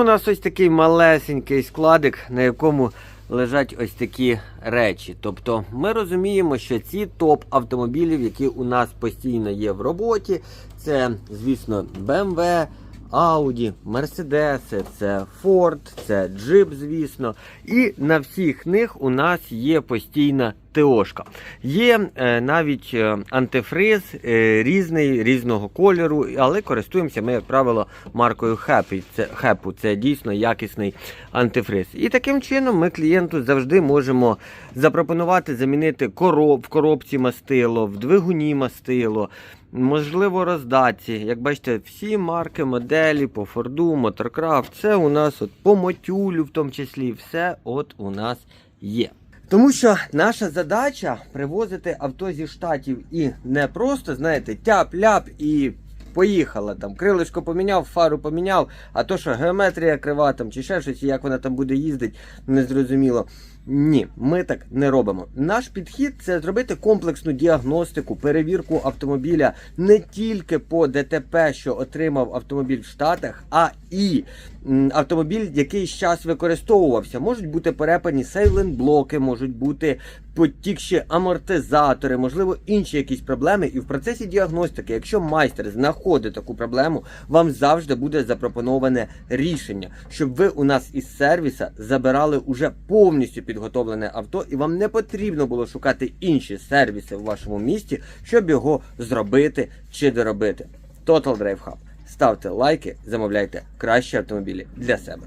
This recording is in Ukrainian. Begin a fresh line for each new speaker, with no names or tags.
у нас ось такий малесенький складик, на якому лежать ось такі речі. Тобто ми розуміємо, що ці топ автомобілів, які у нас постійно є в роботі, це, звісно, BMW, Audi, Mercedes, це Ford, це Jeep, звісно. І на всіх них у нас є постійна ТОшка. Є е, навіть е, антифриз е, різний, різного кольору, але користуємося ми, як правило, маркою Happy. Це, Happy. Це дійсно якісний антифриз. І таким чином ми клієнту завжди можемо запропонувати замінити короб, в коробці мастило, в двигуні мастило. Можливо, роздатці. Як бачите, всі марки, моделі по Форду, Моторкрафт, це у нас от по мотюлю, в тому числі, все от у нас є. Тому що наша задача привозити авто зі штатів і не просто, знаєте, тяп-ляп і поїхала там. Крилишко поміняв, фару поміняв, а то, що геометрія крива там чи ще щось, як вона там буде їздити, незрозуміло. Ні, ми так не робимо. Наш підхід це зробити комплексну діагностику, перевірку автомобіля не тільки по ДТП, що отримав автомобіль в Штатах, а і автомобіль якийсь час використовувався. Можуть бути перепані сейлент-блоки, можуть бути потікші амортизатори, можливо, інші якісь проблеми. І в процесі діагностики, якщо майстер знаходить таку проблему, вам завжди буде запропоноване рішення, щоб ви у нас із сервіса забирали уже повністю підготовлене авто, і вам не потрібно було шукати інші сервіси в вашому місті, щоб його зробити чи доробити. Total Drive Hub. Ставте лайки, замовляйте кращі автомобілі для себе.